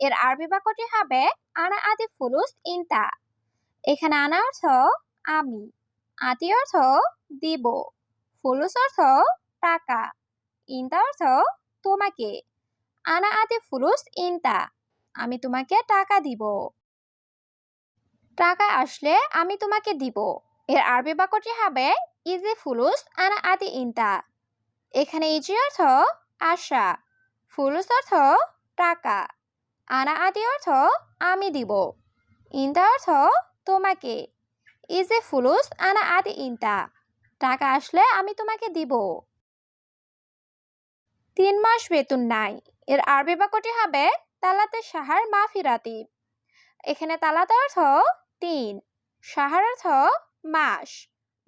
এর আরবি বাক্যটি হবে, আনা আদি ফুলুস ইনতা। এখানে আনা অর্থ, আমি। আদি অর্থ, দিব। ফুলুস অর্থ, টাকা। ইনতা অর্থ, তোমাকে। আনা আদি ফুলুস ইনতা। আমি তোমাকে টাকা দিব। টাকা আসলে আমি তোমাকে দিব। এর আরবি বাক্যটি হবে, ইজি ফুলুস আনা আদি ইনতা। এখানে ইজি অর্থ, আশা। ফুলুস অর্থ, টাকা। আনা আদি অর্থ আমি দিব। ইনতা অর্থ তোমাকে। ইজে ফুলুস, আনা আদি ইনতা। টাকা আসলে আমি তোমাকে দিব। তিন মাস বেতন নাই। এর আরবি বাক্যটি হবে তালাতে সাহার মাফি রাতিব এখানে তালাতে অর্থ তিন। সাহার অর্থ মাস।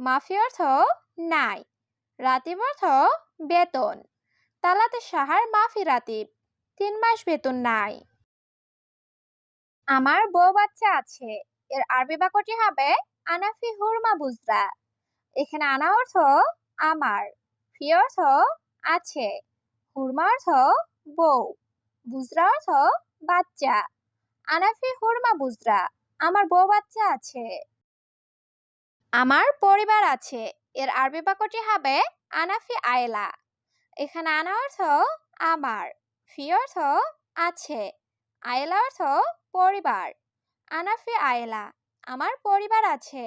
মাফি অর্থ নাই। রাতিব অর্থ বেতন। তালাতে সাহার মাফি রাতিব তিন মাস বেতন নাই। আমার বউ বাচ্চা আছে। এর আরবি বাক্যটি হবে আনাফি হুরমা বুজরা। এখানে আনা অর্থ, আমার। ফি অর্থ, আছে। হুরমা অর্থ, বউ। বুজরা অর্থ, বাচ্চা। আনাফি হুরমা বুজরা। আমার বউ বাচ্চা আছে। আমার পরিবার আছে। এর আরবি বাক্যটি হবে আনাফি আয়লা। এখানে আনা অর্থ, আমার। ফি অর্থ, আছে। আয়লা অর্থ পরিবার। আনাফি আয়লা, আমার পরিবার আছে।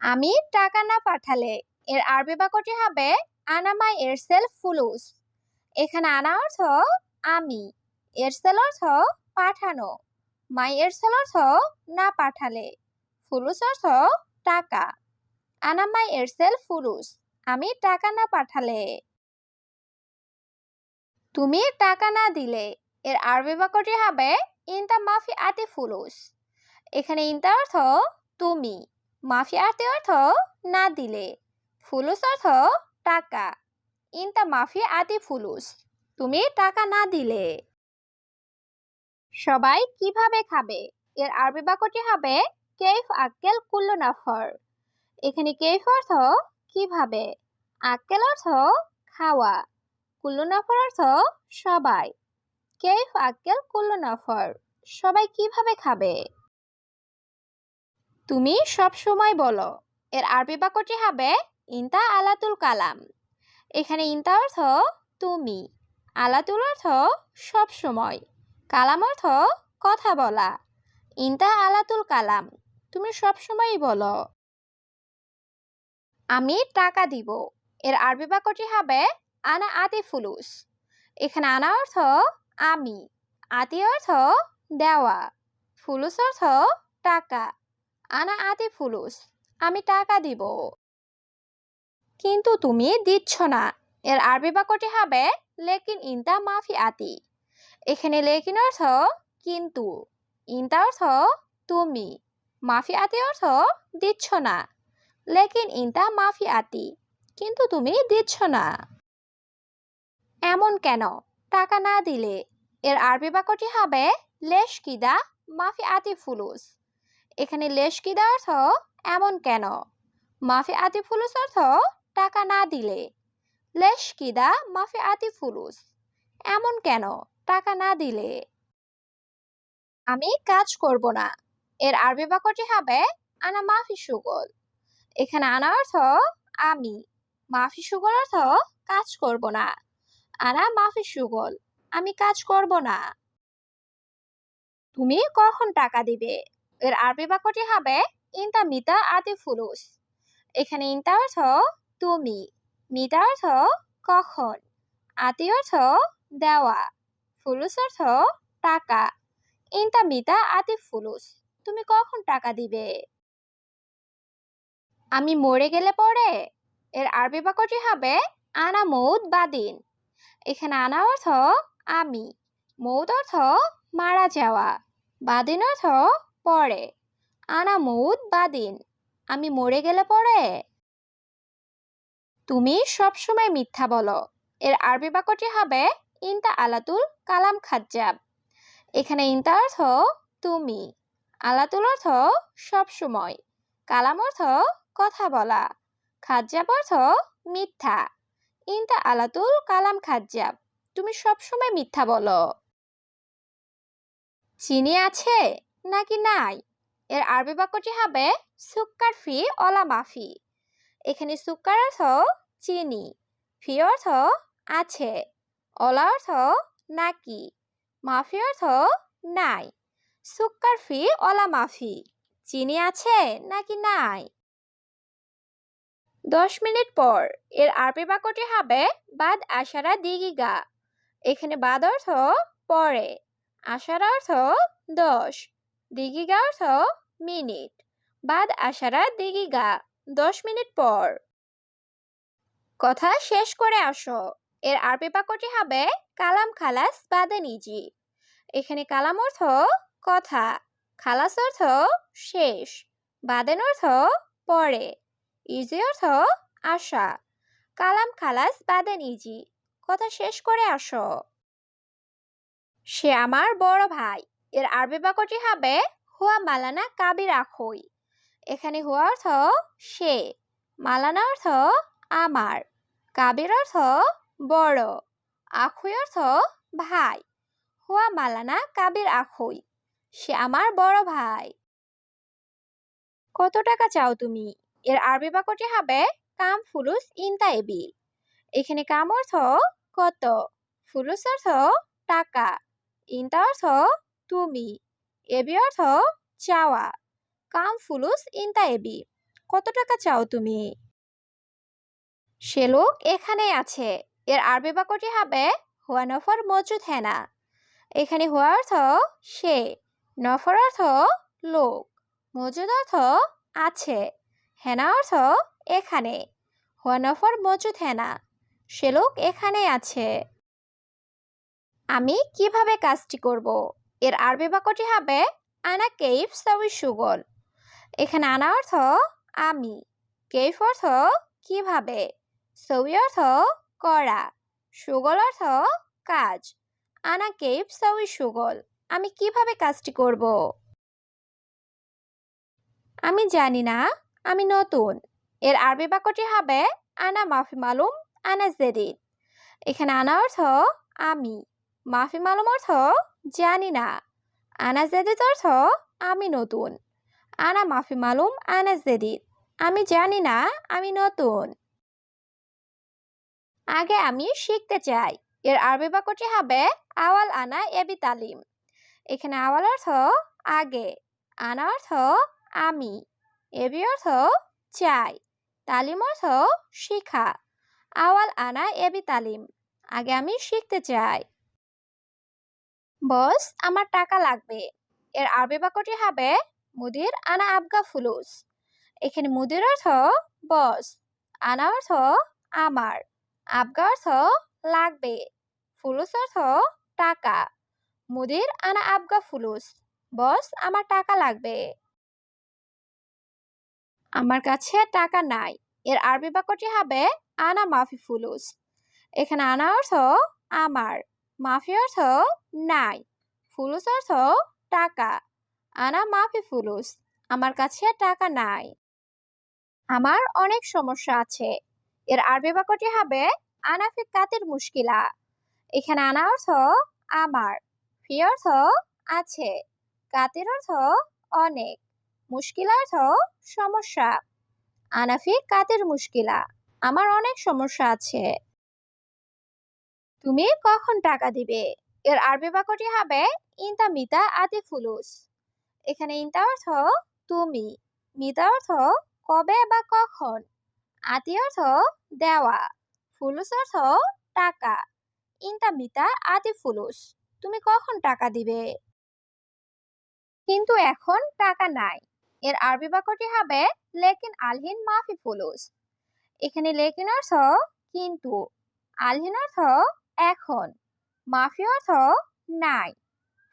আমি টাকা না পাঠালে এর আরবি বাক্যটি হবে আনামাই এরসেল ফুলুস। এখানে আনা অর্থ আমি। এরসেল অর্থ পাঠানো। মাই এরসেল অর্থ না পাঠালে। ফুলুস অর্থ টাকা। আনামাই এরসেল ফুলুস, আমি টাকা না পাঠালে। তুমি টাকা না দিলে এর আরবি বাক্যটি হবে, ইনতা মাফি আতি ফুলুস। এখানে ইনতা অর্থ, তুমি। মাফি আতি অর্থ, না দিলে। ফুলুস অর্থ, টাকা। ইনতা মাফি আতি ফুলুস। তুমি টাকা না দিলে। সবাই কীভাবে খাবে? এর আরবি বাক্যটি হবে কেফ আক্কেল কুল্লু নাফর? এখানে কেফ অর্থ, কীভাবে? আক্কেল অর্থ, খাওয়া। কুল্লু নাফর অর্থ, সবাই। কেফ আক্কেল নাফর সবাই কীভাবে খাবে? তুমি সব সময় বলো, এর আরবি বাক্যটি হবে ইনতা আলাতুল কালাম। এখানে ইনতা অর্থ তুমি, আলাতুল অর্থ সব সময়, কালাম অর্থ কথা বলা। ইনতা আলাতুল কালাম, তুমি সব সময়ই বলো। আমি টাকা দিব, এর আরবি বাক্যটি হবে আনা আতি ফুলুস এখানে আনা অর্থ আমি। আতি অর্থ দেওয়া ফুলুস অর্থ টাকা। আনা আতি ফুলুস আমি টাকা দিব। কিন্তু তুমি দিচ্ছ না। এর আরবি বাক্যটি হবে, লেকিন ইনতা মাফি আতি। এখানে লেকিন অর্থ কিন্তু। ইনতা অর্থ তুমি। মাফি আতি অর্থ দিচ্ছ না। লেকিন ইনতা মাফি আতি। কিন্তু তুমি দিচ্ছ না। এমন কেন? টাকা না দিলে। এর আরবি বাক্যটি হবে, লেশ কিদা মাফি আতি ফুলুস এখানে লেশ কিদা অর্থ এমন কেন মাফি আতি ফুলুস অর্থ টাকা না দিলে লেশ কিদা মাফি আতি ফুলুস এমন কেন টাকা না দিলে আমি কাজ করব না এর আরবি বাক্যটি হবে, আনা মাফি সুগল এখানে আনা অর্থ আমি মাফি সুগল অর্থ কাজ করব না আনা মাফি সুগল। আমি কাজ করব না। তুমি কখন টাকা দিবে? এর আরবি বাক্যটি হবে, ইনতা মিতা আতি ফুলুস। এখানে ইনতা অর্থ, তুমি। মিতা অর্থ, কখন? আতি অর্থ, দেওয়া। ফুলুস অর্থ, টাকা। ইনতা মিতা আতি ফুলুস, তুমি কখন টাকা দিবে? আমি মরে গেলে পরে? এর আরবি বাক্যটি হবে, আনা মৌদ বাদিন। এখানে আনা অর্থ আমি, মৌত অর্থ মারা যাওয়া, বাদিন অর্থ পরে। আনা মৌত বাদিন, আমি মরে গেলে পরে। তুমি সবসময় মিথ্যা বলো। এর আরবি বাক্যটি হবে ইনতা আলাতুল কালাম খাজ্জাব। এখানে ইনতা অর্থ তুমি, আলাতুল অর্থ সবসময় কালাম অর্থ কথা বলা, খাজ্জাব অর্থ মিথ্যা। ইনতা আলাতুল কালাম খাজ্জাব, তুমি সবসময় মিথ্যা বলো। চিনি আছে নাকি নাই? এর আরবি বাক্যটি হবে সুক্কার ফি অলা মাফি। এখানে সুক্কার অর্থ চিনি, ফি অর্থ আছে অলা অর্থ নাকি, মাফি অর্থ নাই। সুক্কার ফি অলা মাফি, চিনি আছে নাকি নাই? দশ মিনিট পর। এর আরবি বাক্যটি হবে, বাদ আশারা দিগিগা। এখানে বাদ অর্থ পরে। আশারা অর্থ দশ, দিগিগা অর্থ মিনিট। বাদ আশারা দিগিগা, দশ মিনিট পর। কথা শেষ করে আসো। এর আরবি বাক্যটি হবে, কালাম খালাস বাদে নিজি। এখানে কালাম অর্থ কথা, খালাস অর্থ শেষ, বাদেন অর্থ পরে। ইজি অর্থ আশা। কালাম খালাস, বাদেন ইজি। কথা শেষ করে আসো। সে আমার বড় ভাই। এর আরবি বাক্যটি হবে, হুয়া মালানা কাবির আখই। এখানে হুয়া অর্থ, সে। মালানা অর্থ, আমার। কাবির অর্থ, বড়। আখুই অর্থ, ভাই। হুয়া মালানা কাবির আখুই। সে আমার বড় ভাই। কত টাকা চাও তুমি? এর আরবি বাক্যটি হবে কাম ফুলুস ইনতা এবি এখানে কাম অর্থ কত, ফুলুস অর্থ টাকা, ইনতা অর্থ তুমি, এবি অর্থ চাওয়া। কাম ফুলুস ইনতা এবি কত টাকা চাও তুমি? সে লোক এখানে আছে। এর আরবি বাক্যটি হবে হুয়া নফর মজুদ হেনা। এখানে হুয়া অর্থ সে, নফর অর্থ লোক, মজুদ অর্থ আছে। হেনা অর্থ এখানে। হুয়া নফর মজুদ হেনা। সে লোক এখানে আছে। আমি কীভাবে কাজটি করব? এর আরবি বাক্যটি হবে, আনা কেইফ সাউই সুগল এখানে আনা অর্থ, আমি কেইফ অর্থ, কীভাবে সৌই অর্থ, করা সুগল অর্থ, কাজ আনা কেইফ সাউই সুগল আমি কীভাবে কাজটি করব? আমি জানি না। আমি নতুন। এর আরবি বাক্যটি হবে, আনা মাফি মালুম, আনা জেদিদ এখানে আনা অর্থ, আমি। মাফি মালুম অর্থ, জানি না। আনা জেদিদ অর্থ, আমি নতুন। আনা মাফি মালুম, আনা জেদিদ আমি জানি না, আমি নতুন। আগে আমি শিখতে চাই। এর আরবি বাক্যটি হবে, আওয়াল আনা এবি তালিম। এখানে আওয়াল অর্থ, আগে। আনা অর্থ, আমি। এবি অর্থ চাই তালিম অর্থ শিখা। আওয়াল আনা এবি তালিম, আগে আমি শিখতে চাই। বস, আমার টাকা লাগবে। এর আরবি বাক্যটি হবে মুদির আনা আবগা ফুলুস। এখানে মুদির অর্থ বস, আনা অর্থ আমার, আবগা অর্থ লাগবে, ফুলুস অর্থ টাকা। মুদির আনা আবগা ফুলুস, বস, আমার টাকা লাগবে। আমার কাছে টাকা নাই। এর আরবি বাক্যটি হবে, আনা মাফি ফুলুস। এখানে আনা অর্থ আমার। মাফি অর্থ নাই। ফুলুস অর্থ টাকা। আনা মাফি ফুলুস। আমার কাছে টাকা নাই। আমার অনেক সমস্যা আছে। এর আরবি বাক্যটি হবে আনাফি কাতের মুশকিলা। এখানে আনা অর্থ আমার। ফি অর্থ আছে। কাতের অর্থ অনেক। মুশকিলা অর্থ সমস্যা। আনাফি কাতের মুশকিলা? আমার অনেক সমস্যা আছে। তুমি কখন টাকা দিবে? এর আরবি বাক্যটি হবে ইনতা মিতা আতি ফুলুস। এখানে ইনতা অর্থ তুমি। মিতা অর্থ কবে বা কখন। আতি অর্থ দেওয়া। ফুলুস অর্থ টাকা। ইনতা মিতা আতি ফুলুস। তুমি কখন টাকা দিবে? কিন্তু এখন টাকা নাই। এর আরবি বাক্যটি হবে, লেকিন আলহিন মাফি ফুলুস। এখানে লেকিন অর্থ, কিন্তু আলহিন অর্থ, এখন মাফি অর্থ, নাই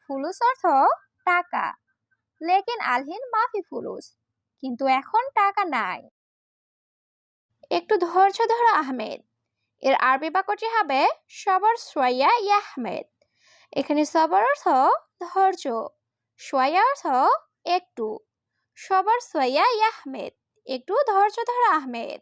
ফুলুস অর্থ, টাকা লেকিন আলহিন মাফি ফুলুস কিন্তু এখন টাকা নাই একটু ধৈর্য ধরো, আহমেদ। এর আরবি বাক্যটি হবে, সবর সোয়া ইয়াহমেদ এখানে সবর অর্থ, ধৈর্য সোয়া অর্থ, একটু সবর সোয়া ইয়াহমেদ একটু ধৈর্য ধরা আহমেদ।